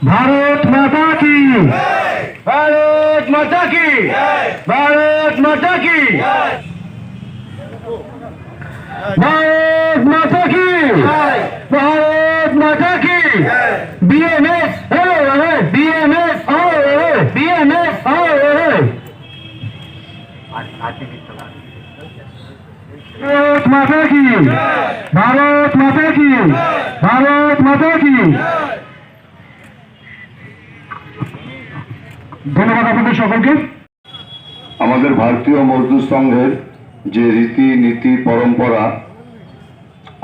ভারত মাতা কি ভারত মাতা কি ভারত মাতা কি ভারত মাতা কি ভারত মাতা কি বিএমএস বিএমএস বিএমএস ভারত মাতা কি ভারত মাতা কি ভারত মাতা কি ধন্যবাদ আপনাদের সকলকে। আমাদের ভারতীয় মজদুর সংঘের যে রীতি নীতি পরম্পরা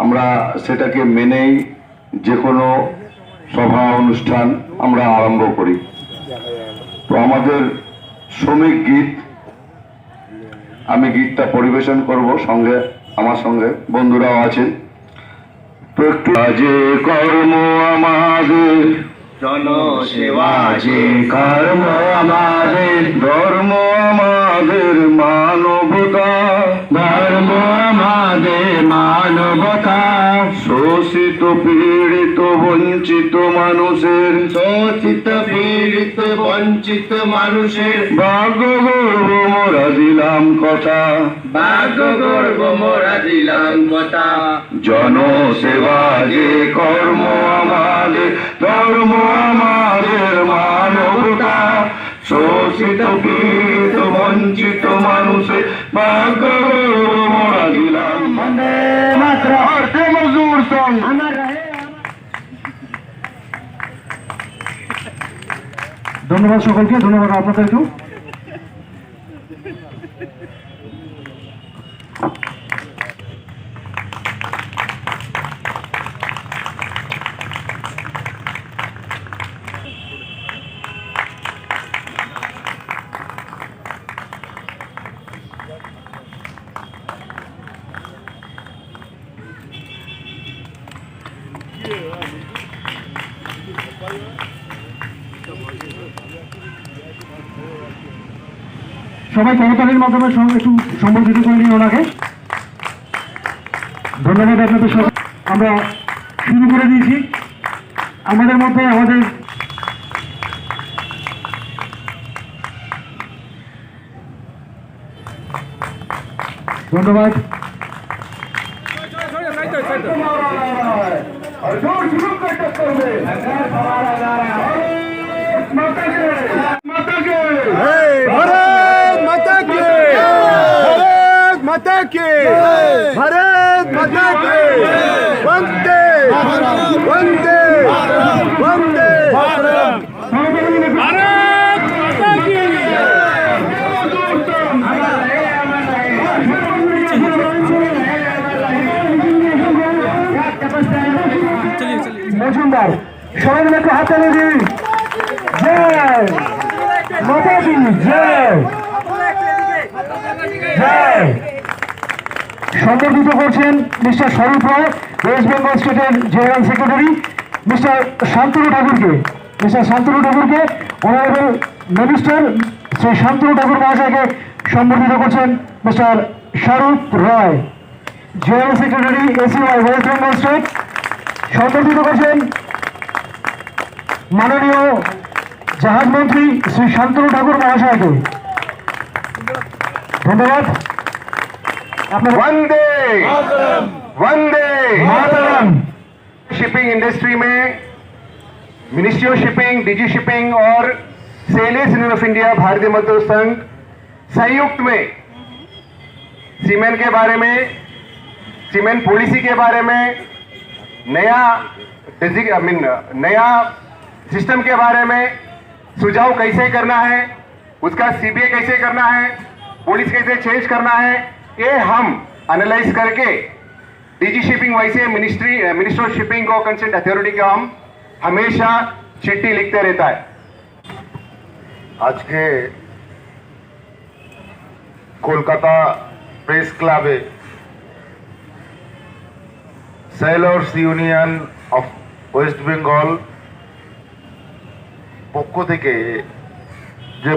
আমরা সেটাকে মেনেই যে কোনো সভা অনুষ্ঠান আমরা আরম্ভ করি। তো আমাদের শ্রমিক গীত আমি গীতটা পরিবেশন করব সঙ্গে আমার সঙ্গে বন্ধুরাও আছেন। তো একটু যে কর্ম আমাদের। জনসেবা যে কর্ম আমাদের ধর্ম আমাদের মানবতা। ধর্ম আমাদের মানবতা। শোষিত পীড়িত বঞ্চিত মানুষের। শোষিত পীড়িত বঞ্চিত মানুষের। ভাগ্য গর্ব মোরা দিলাম কথা। ভাগ্য গর্ব মোরা দিলাম কথা। জনসেবা যে কর্ম আমাদের ধর্ম আমাদের মানবতা। শোষিত পীড়িত বঞ্চিত মানুষের ভাগ্য গর্ব মোরা ধন্যবাদ সকলকে ধন্যবাদ আপনাদেরকেও। সবাই করতালির মাধ্যমে একটু সম্বোধিত করে নিন ওনাকে ধন্যবাদ আপনাদের সব আমরা শুরু করে দিয়েছি আমাদের মধ্যে আমাদের ধন্যবাদ ভারত মাতা কে ভারত মাতা কে ভারত মাতা কে বন্দে বন্দে বন্দে। ভারত মজুমদার সবাই মিলে একটু হাত তালি দিন। জয়। মাতাজি জয়। জয়। সম্বর্ধিত করছেন মিস্টার স্বরূপ রায়, ওয়েস্ট বেঙ্গল স্টেটের জেনারেল সেক্রেটারি, মিস্টার শান্তনু ঠাকুরকে, মিস্টার শান্তনু ঠাকুরকে, অনারেবল মিনিস্টার শ্রী শান্তনু ঠাকুর মহাশয়কে সম্বর্ধিত করছেন mister Swarup Roy. General secretary ACY, West Bengal state, সম্বর্ধিত করছেন মাননীয় জাহাজ মন্ত্রী শ্রী শান্তনু ঠাকুর মহাশয়কে। ধন্যবাদ। वंदे। वंदे। मातरम। शिपिंग इंडस्ट्री में ministry of shipping DG shipping और सेलेस यूनियन ऑफ़ इंडिया भारतीय मजदूर संघ संयुक्त में सीमेंट के बारे में सीमेंट पॉलिसी के बारे में नया आई मीन नया सिस्टम के बारे में सुझाव कैसे करना है उसका सीबीए कैसे करना है पुलिस कैसे चेंज करना है ये हम एनालाइज करके डीजी शिपिंग वैसे मिनिस्ट्री मिनिस्टर ऑफ शिपिंग को कंसर्न अथॉरिटी को हम हमेशा चिट्ठी लिखते रहता है আজকে কলকাতা প্রেস ক্লাবে sailors union of West Bengal পক্ষ থেকে যে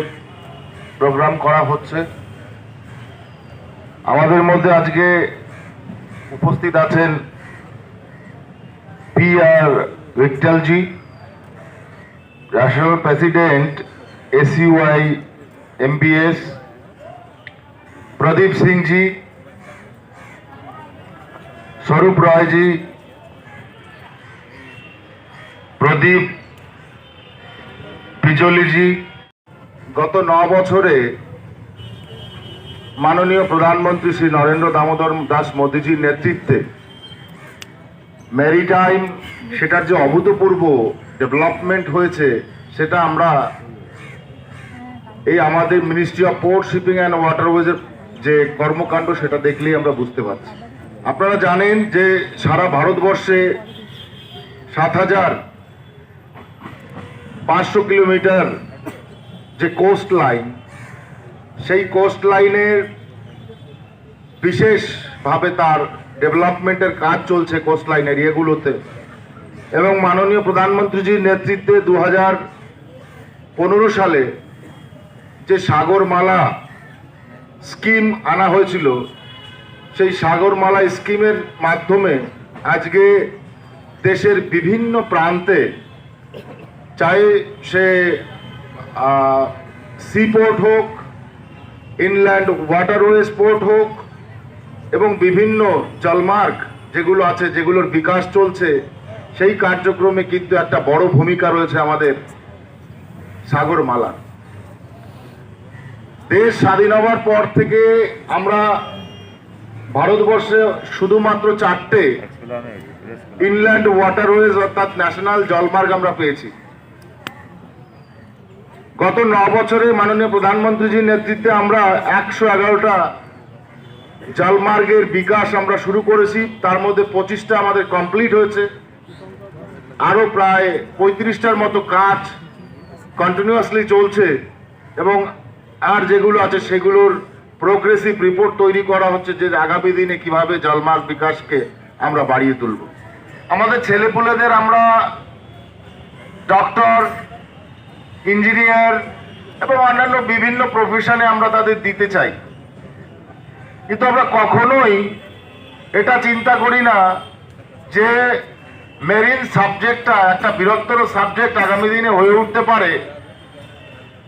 প্রোগ্রাম করা হচ্ছে আমাদের মধ্যে আজকে উপস্থিত আছেন P R রিক্টালজি national president SUI MBS Pradeep Singhji, Swarup Royji, Pradeep পিজলিজি গত ন বছরে মাননীয় প্রধানমন্ত্রী শ্রী নরেন্দ্র দামোদর দাস মোদীজির নেতৃত্বে ম্যারিটাইম সেটার যে অভূতপূর্ব ডেভেলপমেন্ট হয়েছে, সেটা আমরা এই আমাদের ministry of port shipping and ওয়াটারওয়েজের যে কর্মকাণ্ড, সেটা দেখলেই আমরা বুঝতে পারছি। আপনারা জানেন যে সারা ভারতবর্ষে সাত হাজার পাঁচশো কিলোমিটার যে কোস্ট লাইন সেই কোস্ট লাইনের বিশেষভাবে তার ডেভেলপমেন্টের কাজ চলছে কোস্ট লাইন এরিয়াগুলোতে এবং মাননীয় প্রধানমন্ত্রীজির নেতৃত্বে দু হাজার পনেরো সালে যে সাগরমালা স্কিম আনা হয়েছিল, সেই সাগরমালা স্কিমের মাধ্যমে আজকে দেশের বিভিন্ন প্রান্তে চাই সে সিপোর্ট হোক ইনল্যান্ড ওয়াটারওয়েজ পোর্ট হোক এবং বিভিন্ন জলমার্গ যেগুলো আছে, যেগুলোর বিকাশ চলছে, সেই কার্যক্রমে কিন্তু একটা বড় ভূমিকা রয়েছে আমাদের সাগরমালা। দেশ স্বাধীন হওয়ার পর থেকে আমরা ভারতবর্ষে শুধুমাত্র চারটে ইনল্যান্ড ওয়াটারওয়েজ অর্থাৎ ন্যাশনাল জলমার্গ আমরা পেয়েছি। গত ন বছরে মাননীয় প্রধানমন্ত্রীজির নেতৃত্বে আমরা একশো এগারোটা জলমার্গের বিকাশ আমরা শুরু করেছি। তার মধ্যে পঁচিশটা আমাদের কমপ্লিট হয়েছে। আরও প্রায় পঁয়ত্রিশটার মতো কাজ কন্টিনিউয়াসলি চলছে এবং আর যেগুলো আছে সেগুলোর প্রোগ্রেসিভ রিপোর্ট তৈরি করা হচ্ছে যে আগামী দিনে কীভাবে জলমার্গ বিকাশকে আমরা বাড়িয়ে তুলব। আমাদের ছেলেপুলেদের আমরা ডক্টর ইঞ্জিনিয়ার এবং অন্যান্য বিভিন্ন প্রফেশনে আমরা তাদের দিতে চাই। কিন্তু আমরা কখনোই এটা চিন্তা করি না যে মেরিন সাবজেক্টটা একটা বৃহত্তর সাবজেক্ট আগামী দিনে হয়ে উঠতে পারে।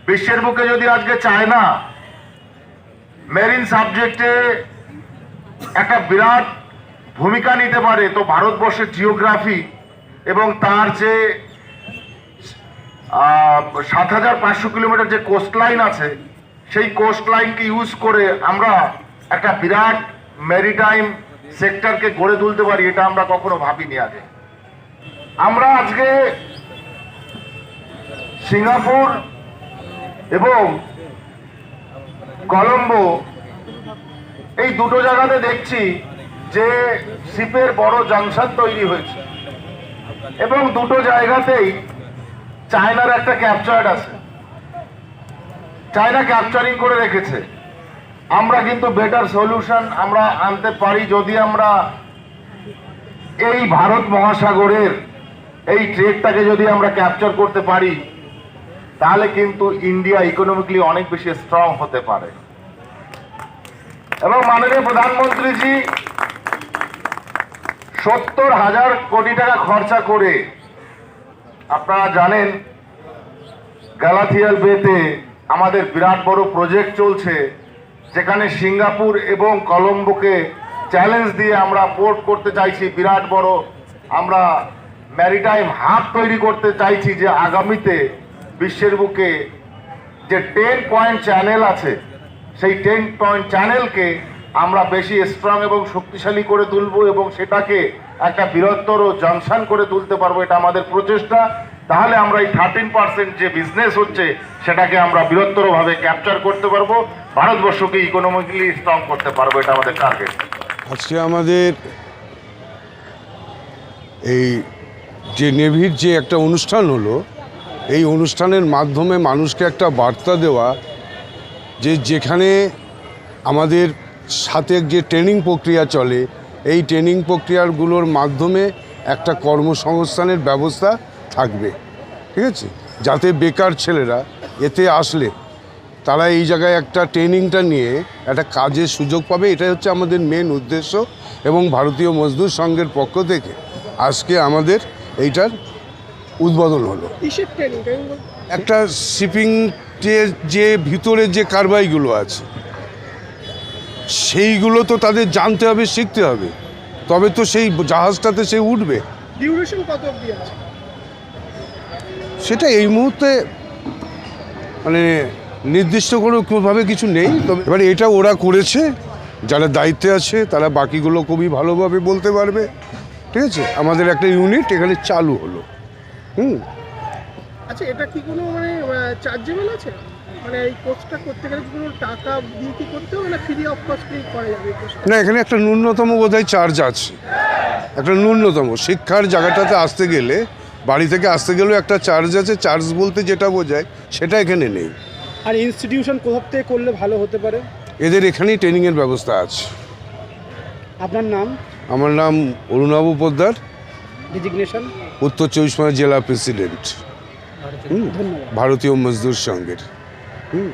বিশ্বের বুকে যদি আজকে চায়না মেরিন সাবজেক্টে একটা বিরাট ভূমিকা নিতে পারে, তো ভারতবর্ষের জিওগ্রাফি এবং তার যে সাত হাজার পাঁচশো কিলোমিটার যে কোস্ট লাইন আছে, সেই কোস্ট লাইনকে ইউজ করে আমরা একটা বিরাট মেরিটাইম সেক্টরকে গড়ে তুলতে পারি, এটা আমরা কখনো ভাবিনি আগে। আমরা আজকে সিঙ্গাপুর এবং কলম্বো এই দুটো জায়গাতে দেখছি যে শিপের বড় জংশন তৈরি হয়েছে। এবং দুটো জায়গাতেই চায়নার একটা ক্যাপচার্ড আছে। চায়না ক্যাপচারিং করে রেখেছে। আমরা কিন্তু বেটার সলিউশন আমরা আনতে পারি যদি আমরা এই ভারত মহাসাগরের এই ট্রেডটাকে যদি আমরা ক্যাপচার করতে পারি, তাহলে কিন্তু ইন্ডিয়া ইকোনমিকলি অনেক বেশি স্ট্রং হতে পারে। এবং মাননীয় প্রধানমন্ত্রীজি, সত্তর হাজার কোটি টাকা খরচা করে আপনারা জানেন গ্যালাথিয়াল বেতে আমাদের বিরাট বড় প্রজেক্ট চলছে, যেখানে সিঙ্গাপুর এবং কলম্বোকে চ্যালেঞ্জ দিয়ে আমরা পোর্ট করতে চাইছি, বিরাট বড়। আমরা ম্যারিটাইম হাব তৈরি করতে চাইছি যে আগামীতে বিশ্বের বুকে যে টেন পয়েন্ট চ্যানেল আছে, সেই টেন পয়েন্ট চ্যানেলকে আমরা বেশি স্ট্রং এবং শক্তিশালী করে তুলব এবং সেটাকে একটা বৃহত্তর জংশন করে তুলতে পারব, এটা আমাদের প্রচেষ্টা। তাহলে আমরা এই থার্টিন পার্সেন্ট যে বিজনেস হচ্ছে, সেটাকে আমরা বৃহত্তরভাবে ক্যাপচার করতে পারব। ভারতবর্ষকে ইকোনমিক্যালি স্ট্রং করতে পারব, এটা আমাদের টার্গেট আজকে আমাদের এই যে নেভির যে একটা অনুষ্ঠান হলো, এই অনুষ্ঠানের মাধ্যমে মানুষকে একটা বার্তা দেওয়া, যে যেখানে আমাদের সাথে যে ট্রেনিং প্রক্রিয়া চলে এই ট্রেনিং প্রক্রিয়াগুলোর মাধ্যমে একটা কর্মসংস্থানের ব্যবস্থা থাকবে ঠিক আছে? যাতে বেকার ছেলেরা এতে আসলে তারা এই জায়গায় একটা ট্রেনিংটা নিয়ে একটা কাজের সুযোগ পাবে এটাই হচ্ছে আমাদের মেন উদ্দেশ্য এবং ভারতীয় মজদুর সংঘের পক্ষ থেকে আজকে আমাদের এইটার উদ্বোধন হলো। একটা শিপিং যে যে ভিতরে যে কারবাইগুলো আছে সেইগুলো তো তাদের জানতে হবে শিখতে হবে। তবে তো সেই জাহাজটাতে সে উঠবে। সেটা এই মুহূর্তে মানে নির্দিষ্ট কোনো ভাবে কিছু নেই। তবে এবার এটা ওরা করেছে যারা দায়িত্বে আছে তারা বাকিগুলো খুবই ভালোভাবে বলতে পারবে। ঠিক আছে? আমাদের একটা ইউনিট এখানে চালু হলো। হুম। আচ্ছা এটা কি কোনো মানে চার্জেবল আছে? মানে এই কোর্সটা করতে গেলে কোনো টাকা দিয়ে কি করতে হবে না ফ্রি অফ কস্টই করা যাবে না এখানে একটা ন্যূনতম বোধহয় চার্জ আছে। একটা ন্যূনতম। শিক্ষার জায়গাটাতে আসতে গেলে বাড়ি থেকে আসতে গেলেও একটা চার্জ আছে। চার্জ বলতে যেটা বোঝায় সেটা এখানে নেই। আর ইনস্টিটিউশন কোথাও থেকে করলে ভালো হতে পারে? এদের এখানেই ট্রেনিংয়ের ব্যবস্থা আছে। আপনার নাম? আমার নাম অরুণাবু পোদ্দার। ডিজিগনেশন উত্তর চব্বিশ পরগনা জেলা প্রেসিডেন্ট ভারতীয় মজদুর সংঘের। হুম